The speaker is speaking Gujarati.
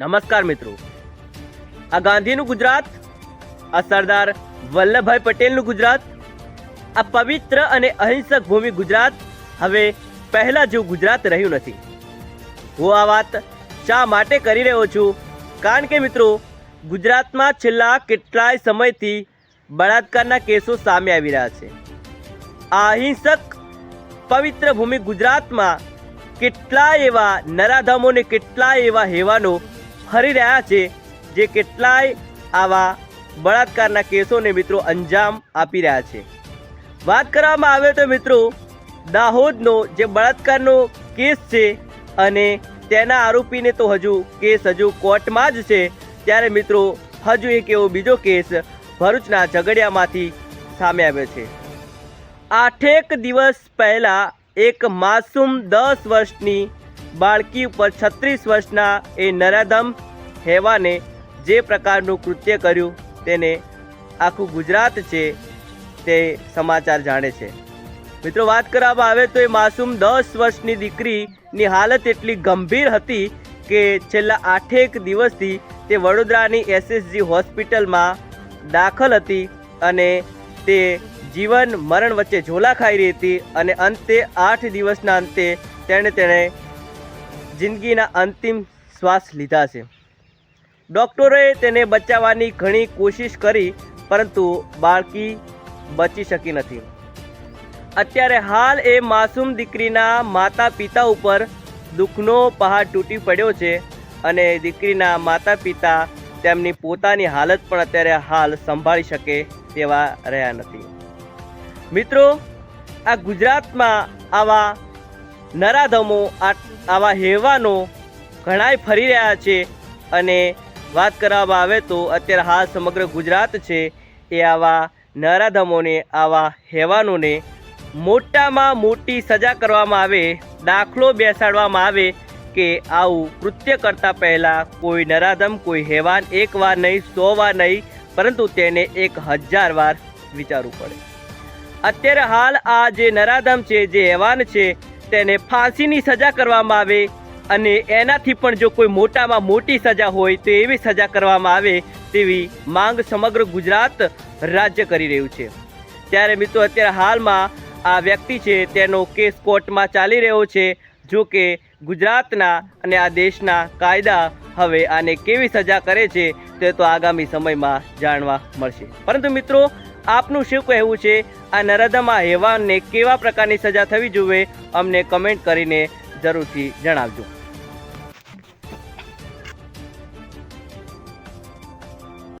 નમસ્કાર મિત્રો. આ ગાંધીનું ગુજરાત, આ સરદાર વલ્લભભાઈ પટેલનું ગુજરાત, આ પવિત્ર અને અહિંસક ભૂમિ ગુજરાત હવે પહેલા જેવું ગુજરાત રહ્યું નથી. હું આ વાત શા માટે કરી રહ્યો છું? કારણ કે મિત્રો, ગુજરાતમાં છેલ્લા કેટલાય સમયથી બળાત્કારના કેસો સામે આવી રહ્યા છે. આ અહિંસક, પવિત્ર ભૂમિ ગુજરાતમાં કેટલાય એવા નરાધમોને કેટલાય એવા હેવાનો ફરી રહ્યા છે, જે કેટલાય આવા બળાત્કારના કેસોને મિત્રો અંજામ આપી રહ્યા છે. વાત કરવામાં આવે તો મિત્રો, દાહોદનો જે બળાત્કારનો કેસ છે અને તેના આરોપીને તો હજુ કેસ હજુ કોર્ટમાં જ છે, ત્યારે મિત્રો હજુ એક એવો બીજો કેસ ભરૂચના ઝઘડિયામાંથી સામે આવ્યો છે. આઠેક દિવસ પહેલાં એક માસૂમ દસ વર્ષની બાળકી ઉપર છત્રીસ વર્ષના એ નરાધમ હેવાને જે પ્રકારનું કૃત્ય કર્યું તેને આખું ગુજરાત છે તે સમાચાર જાણે છે. મિત્રો, વાત કરવામાં આવે તો એ માસૂમ દસ વર્ષની દીકરીની હાલત એટલી ગંભીર હતી કે છેલ્લા આઠેક દિવસથી તે વડોદરાની એસએસજી હોસ્પિટલમાં દાખલ હતી અને તે જીવન મરણ વચ્ચે ઝોલા ખાઈ રહી હતી અને અંતે આઠ દિવસના અંતે તેણે તેણે જિંદગીના અંતિમ શ્વાસ લીધા છે. ડૉક્ટરોએ તેને બચાવવાની ઘણી કોશિશ કરી, પરંતુ બાળકી બચી શકી નથી. અત્યારે હાલ એ માસૂમ દીકરીના માતા પિતા ઉપર દુઃખનો પહાડ તૂટી પડ્યો છે અને દીકરીના માતા પિતા તેમની પોતાની હાલત પણ અત્યારે હાલ સંભાળી શકે તેવા રહ્યા નથી. મિત્રો, આ ગુજરાતમાં આવા નરાધમો આવા હેવાનો ઘણાય ફરી રહ્યા છે અને વાત કરવામાં આવે તો અત્યારે હાલ સમગ્ર ગુજરાત છે એ આવા નરાધમોને, આવા હેવાનોને મોટામાં મોટી સજા કરવામાં આવે, દાખલો બેસાડવામાં આવે કે આવું કૃત્ય કરતાં પહેલાં કોઈ નરાધમ, કોઈ હેવાન એક વાર નહીં, સો વાર નહીં, પરંતુ તેને એક હજાર વાર વિચારવું પડે. અત્યારે હાલ આ જે નરાધમ છે, જે હેવાન છે તેને ફાંસીની સજા કરવામાં આવે અને એનાથી પણ જો કોઈ મોટામાં મોટી સજા હોય તો એવી સજા કરવામાં આવે તેવી માંગ સમગ્ર ગુજરાત રાજ્ય કરી રહ્યું છે. ત્યારે મિત્રો અત્યારે હાલમાં આ વ્યક્તિ છે તેનો કેસ કોર્ટમાં ચાલી રહ્યો છે જો કે ગુજરાતના અને આ દેશના કાયદા હવે આને કેવી સજા કરે છે તે તો આગામી સમયમાં જાણવા મળશે. પરંતુ મિત્રો આપનું શું કહેવું છે? આ નરદમાં હેવાનને કેવા પ્રકારની સજા થવી જોઈએ? અમને કમેન્ટ કરીને જરૂરથી જણાવજો.